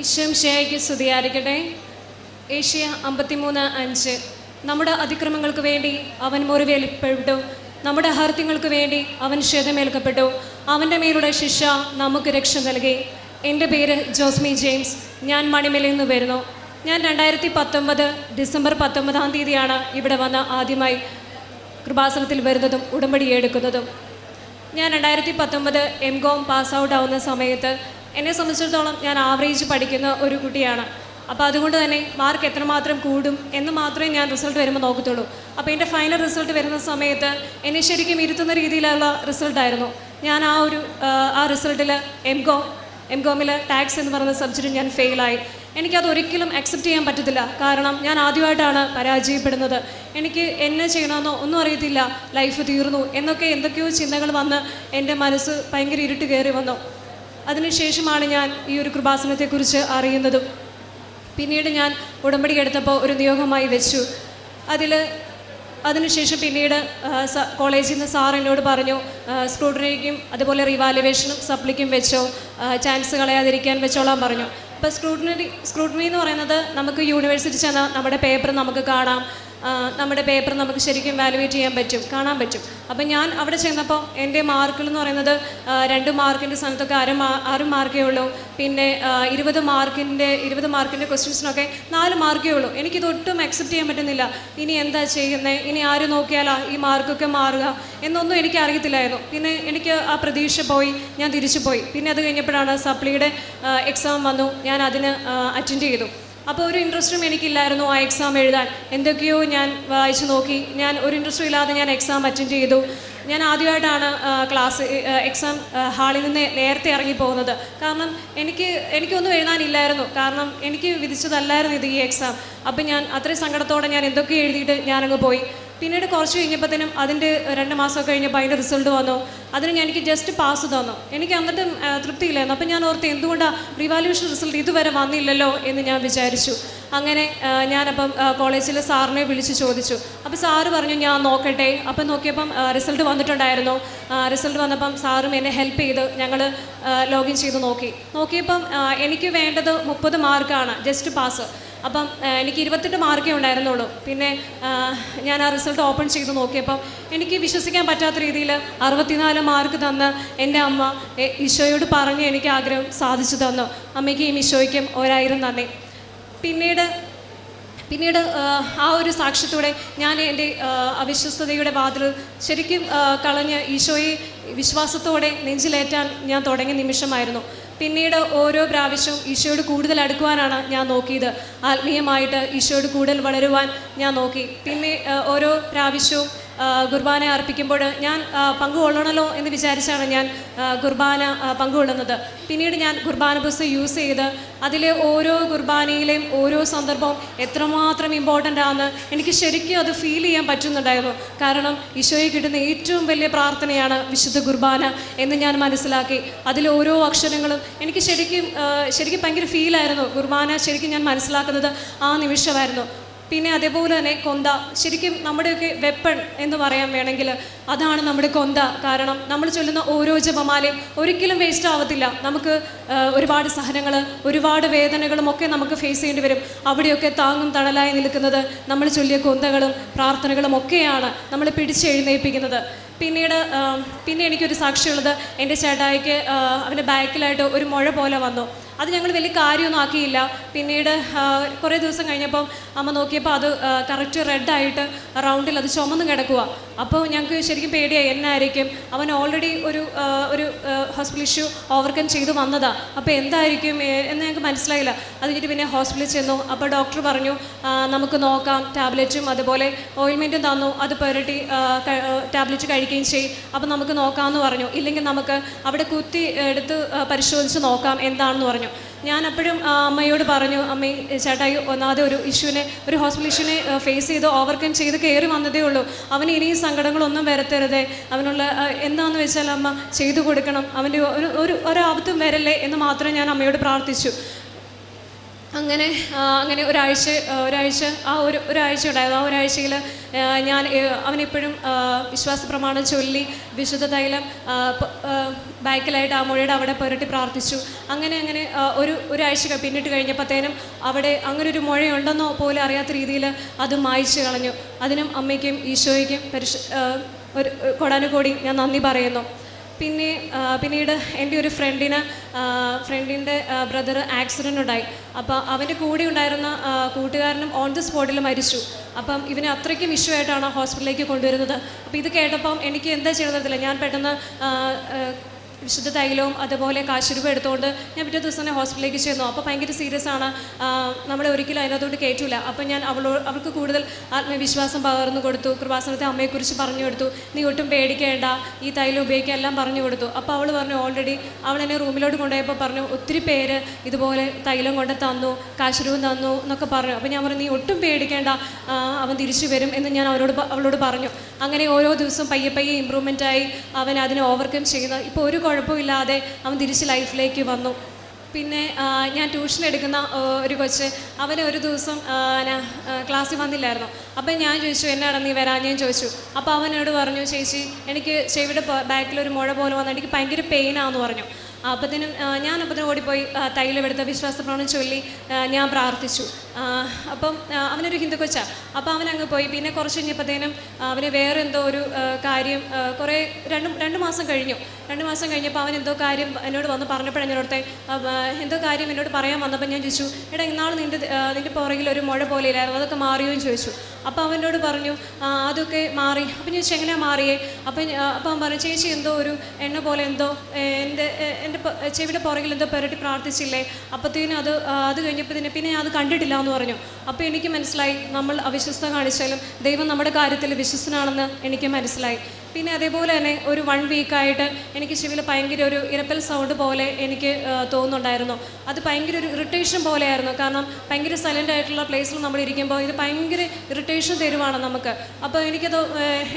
ഈശ്വം shake സ്തുതിയായിരിക്കട്ടെ. Asia അമ്പത്തിമൂന്ന് അഞ്ച്. നമ്മുടെ അതിക്രമങ്ങൾക്ക് വേണ്ടി അവൻ മുറിവേൽപ്പെട്ടു നമ്മുടെ അഹർത്യങ്ങൾക്ക് വേണ്ടി അവൻ ക്ഷതമേൽക്കപ്പെട്ടു. അവന്റെ മേലുള്ള ശിക്ഷ നമുക്ക് രക്ഷ നൽകി. എന്റെ പേര് ജോസ്മി ജെയിംസ്. ഞാൻ മണിമലയിൽ നിന്ന് വരുന്നു. ഞാൻ രണ്ടായിരത്തി പത്തൊമ്പത് ഡിസംബർ പത്തൊമ്പതാം തീയതിയാണ് ഇവിടെ വന്ന് ആദ്യമായി കൃപാസനത്തിൽ വരുന്നതും ഉടമ്പടി എടുക്കുന്നതും. ഞാൻ രണ്ടായിരത്തി പത്തൊമ്പത് എം കോം പാസ് ഔട്ട് ആവുന്ന സമയത്ത് എന്നെ സംബന്ധിച്ചിടത്തോളം ഞാൻ ആവറേജ് പഠിക്കുന്ന ഒരു കുട്ടിയാണ്. അപ്പോൾ അതുകൊണ്ട് തന്നെ മാർക്ക് എത്രമാത്രം കൂടും എന്ന് മാത്രമേ ഞാൻ റിസൾട്ട് വരുമ്പോൾ നോക്കത്തുള്ളൂ. അപ്പോൾ എന്റെ ഫൈനൽ റിസൾട്ട് വരുന്ന സമയത്ത് എന്നെ ശരിക്കും ഇരുത്തുന്ന രീതിയിലുള്ള റിസൾട്ടായിരുന്നു ഞാൻ ആ ഒരു ആ, റിസൾട്ടിൽ എം കോം എം കോമിൽ ടാക്സ് എന്ന് പറയുന്ന സബ്ജക്റ്റ് ഞാൻ ഫെയിലായി എനിക്കത് ഒരിക്കലും അക്സെപ്റ്റ് ചെയ്യാൻ പറ്റത്തില്ല. കാരണം ഞാൻ ആദ്യമായിട്ടാണ് പരാജയപ്പെടുന്നത്. എനിക്ക് എന്നെ ചെയ്യണമെന്നോ ഒന്നും അറിയത്തില്ല. ലൈഫ് തീർന്നു എന്നൊക്കെ എന്തൊക്കെയോ ചിന്തകൾ വന്ന് എന്റെ മനസ്സ് ഭയങ്കര ഇരുട്ട് കയറി വന്നു. അതിനുശേഷമാണ് ഞാൻ ഈ ഒരു കൃപാസനത്തെക്കുറിച്ച് അറിയുന്നതും. പിന്നീട് ഞാൻ ഉടമ്പടി എടുത്തപ്പോൾ ഒരു നിയോഗമായി വെച്ചു. അതിൽ അതിനുശേഷം പിന്നീട് കോളേജിൽ നിന്ന് സാർ എന്നോട് പറഞ്ഞു സ്ക്രൂട്ടറിക്കും അതുപോലെ റിവാലുവേഷനും സപ്ലിക്കും വെച്ചോ ചാൻസ് കളയാതിരിക്കാൻ വെച്ചോളാൻ പറഞ്ഞു. ഇപ്പോൾ സ്ക്രൂട്ടറി സ്ക്രൂട്ടറി എന്ന് പറയുന്നത് നമുക്ക് യൂണിവേഴ്സിറ്റി ചെന്നാൽ നമ്മുടെ പേപ്പർ നമുക്ക് കാണാം. നമ്മുടെ പേപ്പർ നമുക്ക് ശരിക്കും വാലുവേറ്റ് ചെയ്യാൻ പറ്റും കാണാൻ പറ്റും. അപ്പം ഞാൻ അവിടെ ചെന്നപ്പോൾ എന്റെ മാർക്കുകൾ എന്ന് പറയുന്നത് രണ്ട് മാർക്കിന്റെ സ്ഥലത്തൊക്കെ അര മാ ആറ് മാർക്കേ ഉള്ളൂ. പിന്നെ ഇരുപത് മാർക്കിന്റെ ഇരുപത് മാർക്കിന്റെ ക്വസ്റ്റ്യൻസിനൊക്കെ നാല് മാർക്കേ ഉള്ളൂ. എനിക്കിത് ഒട്ടും അക്സെപ്റ്റ് ചെയ്യാൻ പറ്റുന്നില്ല. ഇനി എന്താ ചെയ്യുന്നത് ഇനി ആര് നോക്കിയാലാ ഈ മാർക്കൊക്കെ മാറുക? എന്നൊന്നും എനിക്ക് അറിയത്തില്ലായിരുന്നു. പിന്നെ എനിക്ക് ആ പ്രതീക്ഷ പോയി ഞാൻ തിരിച്ചു പോയി. പിന്നെ അത് കഴിഞ്ഞപ്പോഴാണ് സപ്ലിയുടെ എക്സാം വന്നു. ഞാൻ അതിന് അറ്റൻഡ് ചെയ്തു. അപ്പോൾ ഒരു ഇൻട്രസ്റ്റും എനിക്കില്ലായിരുന്നു ആ എക്സാം എഴുതാൻ. എന്തൊക്കെയോ ഞാൻ വായിച്ചു നോക്കി. ഞാൻ ഒരു ഇൻട്രസ്റ്റും ഇല്ലാതെ ഞാൻ എക്സാം അറ്റൻഡ് ചെയ്തു. ഞാൻ ആദ്യമായിട്ടാണ് ക്ലാസ് എക്സാം ഹാളിൽ നിന്ന് നേരത്തെ ഇറങ്ങി പോകുന്നത്. കാരണം എനിക്ക് എനിക്കൊന്നും എഴുതാനില്ലായിരുന്നു. കാരണം എനിക്ക് വിധിച്ചതല്ലായിരുന്നു ഇത് ഈ എക്സാം അപ്പം ഞാൻ അത്രയും സങ്കടത്തോടെ ഞാൻ എന്തൊക്കെ എഴുതിയിട്ട് ഞാനങ്ങ് പോയി. പിന്നീട് കുറച്ച് കഴിഞ്ഞപ്പോഴത്തേനും അതിന്റെ രണ്ട് മാസം കഴിഞ്ഞപ്പോൾ അതിന്റെ റിസൾട്ട് വന്നു. അതിന് എനിക്ക് ജസ്റ്റ് പാസ് തന്നു. എനിക്ക് എന്നിട്ടും തൃപ്തിയില്ലായിരുന്നു. അപ്പം ഞാൻ ഓർത്ത് എന്തുകൊണ്ടാണ് റിവാലുവേഷൻ റിസൾട്ട് ഇതുവരെ വന്നില്ലല്ലോ എന്ന് ഞാൻ വിചാരിച്ചു. അങ്ങനെ ഞാനപ്പം കോളേജിലെ സാറിനെ വിളിച്ച് ചോദിച്ചു. അപ്പോൾ സാറ് പറഞ്ഞു ഞാൻ നോക്കട്ടെ. അപ്പം നോക്കിയപ്പം റിസൾട്ട് വന്നിട്ടുണ്ടായിരുന്നു. റിസൾട്ട് വന്നപ്പം സാറും എന്നെ ഹെൽപ്പ് ചെയ്ത് ഞങ്ങൾ ലോഗിൻ ചെയ്ത് നോക്കി. നോക്കിയപ്പം എനിക്ക് വേണ്ടത് മുപ്പത് മാർക്കാണ് ജസ്റ്റ് പാസ് അപ്പം എനിക്ക് ഇരുപത്തെട്ട് മാർക്കേ ഉണ്ടായിരുന്നുള്ളൂ. പിന്നെ ഞാൻ ആ റിസൾട്ട് ഓപ്പൺ ചെയ്ത് നോക്കിയപ്പം എനിക്ക് വിശ്വസിക്കാൻ പറ്റാത്ത രീതിയിൽ അറുപത്തിനാല് മാർക്ക് തന്ന് എന്റെ അമ്മ ഈശോയോട് പറഞ്ഞ് എനിക്ക് ആഗ്രഹം സാധിച്ചു തന്നു. അമ്മയ്ക്കും ഈശോയ്ക്കും ഒരായിരം നന്ദി. പിന്നീട് പിന്നീട് ആ, ഒരു സാക്ഷ്യത്തോടെ ഞാൻ എന്റെ അവിശ്വസ്തതയുടെ വാതിൽ ശരിക്കും കളഞ്ഞ് ഈശോയെ വിശ്വാസത്തോടെ നെഞ്ചിലേറ്റാൻ ഞാൻ തുടങ്ങിയ നിമിഷമായിരുന്നു. പിന്നീട് ഓരോ പ്രാവശ്യവും ഈശോയോട് കൂടുതൽ അടുക്കുവാനാണ് ഞാൻ നോക്കിയത്. ആത്മീയമായിട്ട് ഈശോയോട് കൂടുതൽ വളരുവാൻ ഞാൻ നോക്കി. പിന്നെ ഓരോ പ്രാവശ്യവും കുർബാന അർപ്പിക്കുമ്പോൾ ഞാൻ പങ്കുകൊള്ളണമല്ലോ എന്ന് വിചാരിച്ചാണ് ഞാൻ കുർബാന പങ്കുകൊള്ളുന്നത്. പിന്നീട് ഞാൻ കുർബാന ബസ് യൂസ് ചെയ്ത് അതിലെ ഓരോ കുർബാനയിലെയും ഓരോ സന്ദർഭവും എത്രമാത്രം ഇമ്പോർട്ടന്റ് ആണെന്ന് എനിക്ക് ശരിക്കും അത് ഫീൽ ചെയ്യാൻ പറ്റുന്നുണ്ടായിരുന്നു. കാരണം ഈശോയെ കിട്ടുന്ന ഏറ്റവും വലിയ പ്രാർത്ഥനയാണ് വിശുദ്ധ കുർബാന എന്ന് ഞാൻ മനസ്സിലാക്കി. അതിലെ ഓരോ അക്ഷരങ്ങളും എനിക്ക് ശരിക്കും ശരിക്കും ഭയങ്കര ഫീലായിരുന്നു കുർബാന ശരിക്കും ഞാൻ മനസ്സിലാക്കുന്നത് ആ നിമിഷമായിരുന്നു. പിന്നെ അതേപോലെ തന്നെ കൊന്ത. ശരിക്കും നമ്മുടെയൊക്കെ വെപ്പൺ എന്ന് പറയാൻ വേണമെങ്കിൽ അതാണ് നമ്മുടെ കൊന്ത. കാരണം നമ്മൾ ചൊല്ലുന്ന ഓരോ ജപമാലയും ഒരിക്കലും വേസ്റ്റ് ആവത്തില്ല. നമുക്ക് ഒരുപാട് സഹനങ്ങൾ ഒരുപാട് വേദനകളും ഒക്കെ നമുക്ക് ഫേസ് ചെയ്യേണ്ടി വരും. അവിടെയൊക്കെ താങ്ങും തണലായി നിൽക്കുന്നത് നമ്മൾ ചൊല്ലിയ കൊന്തകളും പ്രാർത്ഥനകളും ഒക്കെയാണ് നമ്മൾ പിടിച്ചെഴുന്നേൽപ്പിക്കുന്നത് പിന്നീട് പിന്നെ എനിക്കൊരു സാക്ഷിയുള്ളത്. എന്റെ ചേട്ടായിക്ക് അവന്റെ ബാക്കിലായിട്ട് ഒരു മുഴ പോലെ വന്നു. അത് ഞങ്ങൾ വലിയ കാര്യമൊന്നും ആക്കിയില്ല. പിന്നീട് കുറേ ദിവസം കഴിഞ്ഞപ്പം അമ്മ നോക്കിയപ്പോൾ അത് കറക്റ്റ് റെഡായിട്ട് റൗണ്ടിൽ അത് ചുമന്ന് കിടക്കുക അപ്പോൾ ഞങ്ങൾക്ക് ശരിക്കും പേടിയായി എന്നായിരിക്കും? അവൻ ഓൾറെഡി ഒരു ഒരു ഹോസ്പിറ്റൽ ഇഷ്യൂ ഓവർകം ചെയ്ത് വന്നതാണ് അപ്പോൾ എന്തായിരിക്കും? എന്ന് ഞങ്ങൾക്ക് മനസ്സിലായില്ല. അത് കഴിഞ്ഞിട്ട് പിന്നെ ഹോസ്പിറ്റലിൽ ചെന്നു. അപ്പോൾ ഡോക്ടർ പറഞ്ഞു നമുക്ക് നോക്കാം ടാബ്ലറ്റും അതുപോലെ ഓയിൽമെന്റും തന്നു. അത് പുരട്ടി ടാബ്ലറ്റ് കഴിക്കുകയും ചെയ്യും അപ്പോൾ നമുക്ക് നോക്കാമെന്ന് പറഞ്ഞു. ഇല്ലെങ്കിൽ നമുക്ക് അവിടെ കുത്തി എടുത്ത് പരിശോധിച്ച് നോക്കാം എന്താണെന്ന് പറഞ്ഞു. ഞാൻ അപ്പോഴും അമ്മയോട് പറഞ്ഞു അമ്മ ചേട്ടായി ഒന്നാതെ ഒരു ഇഷ്യൂവിനെ ഒരു ഹോസ്പിറ്റൽ ഇഷ്യൂനെ ഫേസ് ചെയ്ത് ഓവർകം ചെയ്ത് കയറി വന്നതേ ഉള്ളൂ. അവന് ഇനിയും സങ്കടങ്ങളൊന്നും വരത്തരുതേ. അവനുള്ള എന്താണെന്ന് വെച്ചാൽ അമ്മ ചെയ്തു കൊടുക്കണം. അവന്റെ ഒരു ഒരു ഒരാപത്തും വരല്ലേ എന്ന് മാത്രമേ ഞാൻ അമ്മയോട് പ്രാർത്ഥിച്ചു. അങ്ങനെ അങ്ങനെ ഒരാഴ്ച ഒരാഴ്ച ആ ഒരു ഒരാഴ്ച ഉണ്ടായിരുന്നു ആ ഒരാഴ്ചയിൽ ഞാൻ അവനിപ്പോഴും വിശ്വാസ പ്രമാണം ചൊല്ലി വിശുദ്ധ തൈലം ബാക്കിലായിട്ട് ആ മുഴയുടെ അവിടെ പുരട്ടി പ്രാർത്ഥിച്ചു. അങ്ങനെ അങ്ങനെ ഒരു ഒരാഴ്ച പിന്നിട്ട് കഴിഞ്ഞപ്പോഴത്തേനും അവിടെ അങ്ങനെ ഒരു മുഴയുണ്ടെന്നോ പോലും അറിയാത്ത രീതിയിൽ അത് മായ്ച്ചു കളഞ്ഞു. അതിനും അമ്മയ്ക്കും ഈശോയ്ക്കും പരിശു ഒരു കൊടാനുകൂടി ഞാൻ നന്ദി പറയുന്നു. പിന്നെ പിന്നീട് എന്റെ ഒരു ഫ്രണ്ടിന് ഫ്രണ്ടിന്റെ ബ്രദർ ആക്സിഡന്റ് ഉണ്ടായി. അപ്പോൾ അവന്റെ കൂടെ ഉണ്ടായിരുന്ന കൂട്ടുകാരനും ഓൺ ദി സ്പോട്ടിൽ മരിച്ചു. അപ്പം ഇവനെ അത്രയ്ക്കും ഇഷ്യൂ ആയിട്ടാണ് ഹോസ്പിറ്റലിലേക്ക് കൊണ്ടുവരുന്നത്. അപ്പോൾ ഇത് കേട്ടപ്പം എനിക്ക് എന്താ ചെയ്യണമെന്നറിയില്ല ഞാൻ പെട്ടെന്ന് വിശുദ്ധ തൈലവും അതുപോലെ കാശുരൂപ എടുത്തുകൊണ്ട് ഞാൻ പിറ്റേ ദിവസം തന്നെ ഹോസ്പിറ്റലിലേക്ക് ചെന്നു. അപ്പോൾ ഭയങ്കര സീരിയസ് ആണ്. നമ്മളെ ഒരിക്കലും അതിനകത്തോട്ട് കയറ്റില്ല അപ്പോൾ ഞാൻ അവളോ അവൾക്ക് കൂടുതൽ ആത്മവിശ്വാസം പകർന്നു കൊടുത്തു. കൃപാസനത്തെ അമ്മയെക്കുറിച്ച് പറഞ്ഞു കൊടുത്തു. നീ ഒട്ടും പേടിക്കേണ്ട. ഈ തൈലം ഉപയോഗിക്കുക എല്ലാം പറഞ്ഞു കൊടുത്തു. അപ്പോൾ അവൾ പറഞ്ഞു ഓൾറെഡി അവൾ എന്നെ റൂമിലോട്ട് കൊണ്ടുപോയപ്പോൾ പറഞ്ഞു ഒത്തിരി പേര് ഇതുപോലെ തൈലം കൊണ്ട് തന്നു കാശുരൂപം തന്നു എന്നൊക്കെ പറഞ്ഞു. അപ്പോൾ ഞാൻ പറഞ്ഞു നീ ഒട്ടും പേടിക്കേണ്ട. അവൻ തിരിച്ചു വരും എന്ന് ഞാൻ അവരോട് അവളോട് പറഞ്ഞു. അങ്ങനെ ഓരോ ദിവസവും പയ്യെ പയ്യെ ഇമ്പ്രൂവ്മെന്റ് ആയി. അവൻ അതിനെ ഓവർകം ചെയ്യുന്ന ഇപ്പോൾ ഒരു കുഴപ്പമില്ലാതെ അവൻ തിരിച്ച് ലൈഫിലേക്ക് വന്നു. പിന്നെ ഞാൻ ട്യൂഷൻ എടുക്കുന്ന ഒരു കൊച്ച് അവന് ഒരു ദിവസം ക്ലാസ്സിൽ വന്നില്ലായിരുന്നു. അപ്പം ഞാൻ ചോദിച്ചു എന്നെ നീ വരാൻ ഞാൻ ചോദിച്ചു അപ്പോൾ അവനോട് പറഞ്ഞു ചേച്ചി എനിക്ക് ചെവിയുടെ ബാക്കിൽ ഒരു മുഴ പോലെ വന്നു. എനിക്ക് ഭയങ്കര പെയിനാന്ന് പറഞ്ഞു. അപ്പത്തിനും ഞാൻ അപ്പത്തിനും ഓടിപ്പോയി തൈലം എടുത്ത വിശ്വാസപ്രമാണം ചൊല്ലി ഞാൻ പ്രാർത്ഥിച്ചു. അപ്പം അവനൊരു ഹിന്ദു കൊച്ചാ. അപ്പോൾ അവൻ അങ്ങ് പോയി. പിന്നെ കുറച്ച് കഴിഞ്ഞപ്പോഴത്തേനും അവന് വേറെ എന്തോ ഒരു കാര്യം കുറേ രണ്ട് രണ്ട് മാസം കഴിഞ്ഞു. രണ്ട് മാസം കഴിഞ്ഞപ്പോൾ അവൻ എന്തോ കാര്യം എന്നോട് വന്ന് പറഞ്ഞപ്പോഴാണ് ഞാൻ ഓർത്തെ എന്തോ കാര്യം എന്നോട് പറയാൻ വന്നപ്പോൾ ഞാൻ ചോദിച്ചു എടാ ഇന്നാൾ നിന്റെ നിന്റെ പുറകിൽ ഒരു മുഴ പോലെ ഇല്ലായിരുന്നു. അതൊക്കെ മാറിയോ? എന്ന് ചോദിച്ചു. അപ്പോൾ അവനോട് പറഞ്ഞു അതൊക്കെ മാറി. അപ്പം ചോദിച്ചു എങ്ങനെയാണ് മാറിയേ? അപ്പം അപ്പം അവൻ പറഞ്ഞു ചേച്ചി എന്തോ ഒരു എണ്ണ പോലെ എന്തോ എന്റെ എന്റെ ചെവിയുടെ പുറകിൽ എന്തോ പുരട്ടി പ്രാർത്ഥിച്ചില്ലേ? അപ്പോഴത്തേനും അത് അത് കഴിഞ്ഞപ്പോൾ പിന്നെ ഞാൻ അത് കണ്ടിട്ടില്ല. എന്ന് പറഞ്ഞു. അപ്പോൾ എനിക്ക് മനസ്സിലായി നമ്മൾ അവിശ്വസ്ത കാണിച്ചാലും ദൈവം നമ്മുടെ കാര്യത്തിൽ വിശ്വസ്തനാണെന്ന് എനിക്ക് മനസ്സിലായി. പിന്നെ അതേപോലെ തന്നെ ഒരു വൺ വീക്കായിട്ട് എനിക്ക് ചെവിയിൽ ഭയങ്കര ഒരു ഇരപ്പൽ സൗണ്ട് പോലെ എനിക്ക് തോന്നുന്നുണ്ടായിരുന്നു. അത് ഭയങ്കര ഒരു ഇറിറ്റേഷൻ പോലെയായിരുന്നു. കാരണം ഭയങ്കര സൈലന്റ് ആയിട്ടുള്ള പ്ലേസിൽ നമ്മൾ ഇരിക്കുമ്പോൾ ഇത് ഭയങ്കര ഇറിറ്റേഷൻ തരുവാണ് നമുക്ക്. അപ്പോൾ എനിക്കത്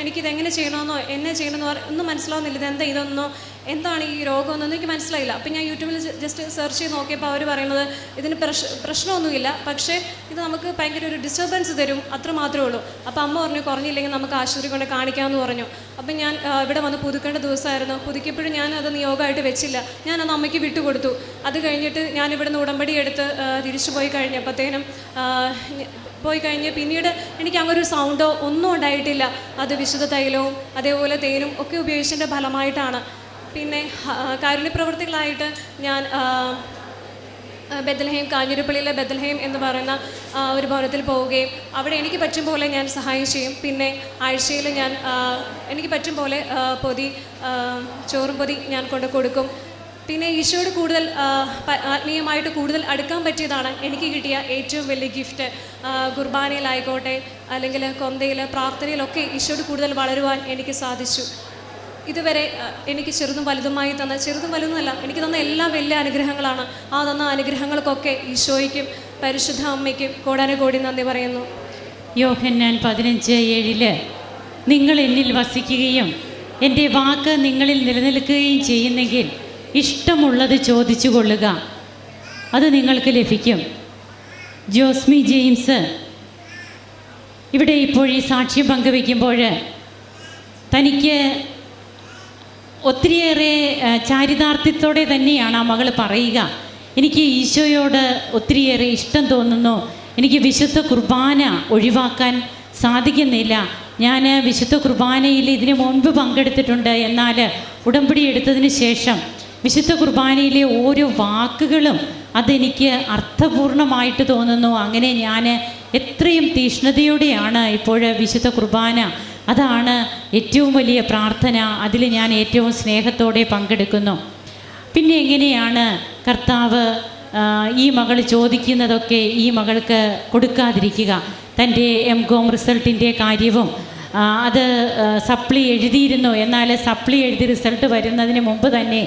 എനിക്കിത് എങ്ങനെ ചെയ്യണമെന്നോ എന്നെ ചെയ്യണമെന്നോ ഒന്നും മനസ്സിലാവുന്നില്ല. ഇതെന്താ ഇതൊന്നോ എന്താണ് ഈ രോഗമെന്നൊന്നും എനിക്ക് മനസ്സിലായില്ല. അപ്പം ഞാൻ യൂട്യൂബിൽ ജസ്റ്റ് സെർച്ച് ചെയ്ത് നോക്കിയപ്പോൾ അവർ പറയുന്നത് ഇതിന് പ്രശ് പ്രശ്നമൊന്നുമില്ല. പക്ഷേ ഇത് നമുക്ക് ഭയങ്കര ഒരു ഡിസ്റ്റർബൻസ് തരും. അത്ര മാത്രമേ ഉള്ളൂ. അപ്പോൾ അമ്മ പറഞ്ഞു കുറഞ്ഞില്ലെങ്കിൽ നമുക്ക് ആശുപത്രി കൊണ്ട് കാണിക്കാമെന്ന് പറഞ്ഞു. അപ്പം ഞാൻ ഇവിടെ വന്ന് പുതുക്കേണ്ട ദിവസമായിരുന്നു. പുതുക്കിയപ്പോഴും ഞാൻ അത് നിയോഗമായിട്ട് വെച്ചില്ല. ഞാൻ അത് അമ്മയ്ക്ക് വിട്ടുകൊടുത്തു. അത് കഴിഞ്ഞിട്ട് ഞാൻ ഇവിടെ നിന്ന് ഉടമ്പടി എടുത്ത് തിരിച്ചു പോയി കഴിഞ്ഞപ്പോഴത്തേനും പോയി കഴിഞ്ഞ് പിന്നീട് എനിക്ക് അങ്ങനെ ഒരു സൗണ്ടോ ഒന്നും ഉണ്ടായിട്ടില്ല. അത് വിശുദ്ധ തൈലവും അതേപോലെ തേനും ഒക്കെ ഉപയോഗിച്ചതിന്റെ ഫലമായിട്ടാണ്. പിന്നെ കാരുണ്യപ്രവർത്തികളായിട്ട് ഞാൻ ആ, കാഞ്ഞിരപ്പള്ളിയിലെ ബദൽഹേം എന്ന് പറയുന്ന ഒരു ഭവനത്തിൽ പോവുകയും അവിടെ എനിക്ക് പറ്റും പോലെ ഞാൻ സഹായം ചെയ്യും. പിന്നെ ആഴ്ചയിൽ ഞാൻ എനിക്ക് പറ്റും പോലെ പൊതി ചോറും പൊതി ഞാൻ കൊണ്ട് കൊടുക്കും. പിന്നെ ഈശോയോട് കൂടുതൽ ആത്മീയമായിട്ട് കൂടുതൽ അടുക്കാൻ പറ്റിയതാണ് എനിക്ക് കിട്ടിയ ഏറ്റവും വലിയ ഗിഫ്റ്റ് കുർബാനയിലായിക്കോട്ടെ അല്ലെങ്കിൽ കൊന്തയിൽ പ്രാർത്ഥനയിലൊക്കെ ഈശോയോട് കൂടുതൽ വളരുവാൻ എനിക്ക് സാധിച്ചു. ഇതുവരെ എനിക്ക് ചെറുതും വലുതുമായി തന്ന ചെറുതും വലുതുമല്ല എനിക്ക് തന്ന എല്ലാ വലിയ അനുഗ്രഹങ്ങളാണ്. ആ തന്ന അനുഗ്രഹങ്ങൾക്കൊക്കെ ഈശോയ്ക്കും പരിശുദ്ധ അമ്മയ്ക്കും കോടാനുകോടി നന്ദി പറയുന്നു. യോഹന്നാൻ പതിനഞ്ച് ഏഴിൽ നിങ്ങൾ എന്നിൽ വസിക്കുകയും എന്റെ വാക്ക് നിങ്ങളിൽ നിലനിൽക്കുകയും ചെയ്യുന്നെങ്കിൽ ഇഷ്ടമുള്ളത് ചോദിച്ചു കൊള്ളുക അത് നിങ്ങൾക്ക് ലഭിക്കും. ജോസ്മി ജെയിംസ് ഇവിടെ ഇപ്പോൾ ഈ സാക്ഷ്യം പങ്കുവയ്ക്കുമ്പോൾ തനിക്ക് ഒത്തിരിയേറെ ചാരിതാർത്ഥ്യത്തോടെ തന്നെയാണ് ആ മകൾ പറയുക. എനിക്ക് ഈശോയോട് ഒത്തിരിയേറെ ഇഷ്ടം തോന്നുന്നു. എനിക്ക് വിശുദ്ധ കുർബാന ഒഴിവാക്കാൻ സാധിക്കുന്നില്ല. ഞാൻ വിശുദ്ധ കുർബാനയിൽ ഇതിനു മുൻപ് പങ്കെടുത്തിട്ടുണ്ട്. എന്നാൽ ഉടമ്പടി എടുത്തതിന് ശേഷം വിശുദ്ധ കുർബാനയിലെ ഓരോ വാക്കുകളും അതെനിക്ക് അർത്ഥപൂർണമായിട്ട് തോന്നുന്നു. അങ്ങനെ ഞാൻ എത്രയും തീഷ്ണതയോടെയാണ് ഇപ്പോൾ വിശുദ്ധ കുർബാന അതാണ് ഏറ്റവും വലിയ പ്രാർത്ഥന. അതിൽ ഞാൻ ഏറ്റവും സ്നേഹത്തോടെ പങ്കെടുക്കുന്നു. പിന്നെ എങ്ങനെയാണ് കർത്താവ് ഈ മകൾ ചോദിക്കുന്നതൊക്കെ ഈ മകൾക്ക് കൊടുക്കാതിരിക്കുക? തന്റെ എം കോം റിസൾട്ടിന്റെ കാര്യവും അത് സപ്ലി എഴുതിയിരുന്നു. എന്നാൽ സപ്ലി എഴുതി റിസൾട്ട് വരുന്നതിന് മുമ്പ് തന്നെ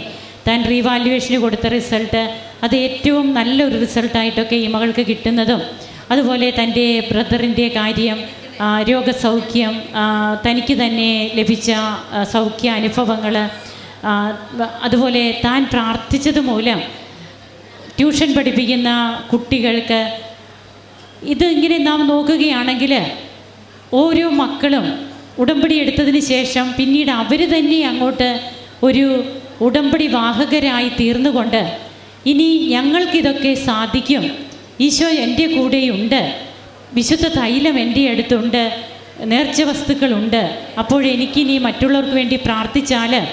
താൻ റീവാലുവേഷന് കൊടുത്ത റിസൾട്ട് അത് ഏറ്റവും നല്ലൊരു റിസൾട്ടായിട്ടൊക്കെ ഈ മകൾക്ക് കിട്ടുന്നതും അതുപോലെ തന്റെ ബ്രദറിന്റെ കാര്യം രോഗസൗഖ്യം തനിക്ക് തന്നെ ലഭിച്ച സൗഖ്യ അനുഭവങ്ങൾ അതുപോലെ താൻ പ്രാർത്ഥിച്ചത് മൂലം ട്യൂഷൻ പഠിപ്പിക്കുന്ന കുട്ടികൾക്ക് ഇത് ഇങ്ങനെ നാം നോക്കുകയാണെങ്കിൽ ഓരോ മക്കളും ഉടമ്പടി എടുത്തതിന് ശേഷം പിന്നീട് അവർ തന്നെ അങ്ങോട്ട് ഒരു ഉടമ്പടി വാഹകരായി തീർന്നുകൊണ്ട് ഇനി ഞങ്ങൾക്കിതൊക്കെ സാധിക്കും. ഈശോ എന്റെ കൂടെയുണ്ട്. വിശുദ്ധ തൈലം എന്റെ അടുത്തുണ്ട് നേർച്ച വസ്തുക്കളുണ്ട്. അപ്പോഴെനിക്കിനി മറ്റുള്ളവർക്ക് വേണ്ടി പ്രാർത്ഥിച്ചാൽ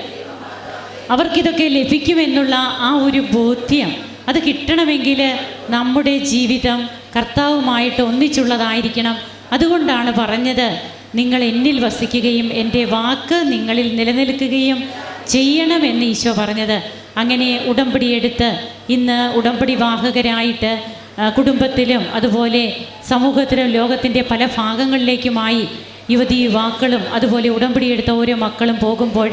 അവർക്കിതൊക്കെ ലഭിക്കുമെന്നുള്ള ആ ഒരു ബോധ്യം അത് കിട്ടണമെങ്കിൽ നമ്മുടെ ജീവിതം കർത്താവുമായിട്ട് ഒന്നിച്ചുള്ളതായിരിക്കണം. അതുകൊണ്ടാണ് പറഞ്ഞത് നിങ്ങൾ എന്നിൽ വസിക്കുകയും എന്റെ വാക്ക് നിങ്ങളിൽ നിലനിൽക്കുകയും ചെയ്യണമെന്ന് ഈശോ പറഞ്ഞത്. അങ്ങനെ ഉടമ്പടിയെടുത്ത് ഇന്ന് ഉടമ്പടി വാഹകരായിട്ട് കുടുംബത്തിലും അതുപോലെ സമൂഹത്തിലും ലോകത്തിന്റെ പല ഭാഗങ്ങളിലേക്കുമായി യുവതി യുവാക്കളും അതുപോലെ ഉടമ്പടി എടുത്ത ഓരോ മക്കളും പോകുമ്പോൾ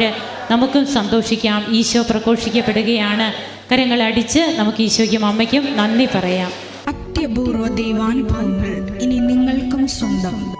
നമുക്കും സന്തോഷിക്കാം. ഈശോ പ്രഘോഷിക്കപ്പെടുകയാണ്. കരങ്ങൾ അടിച്ച് നമുക്ക് ഈശോയ്ക്കും അമ്മയ്ക്കും നന്ദി പറയാം. അത്യപൂർവ ദൈവാനുഭവങ്ങൾ ഇനി നിങ്ങൾക്കും സ്വന്തം.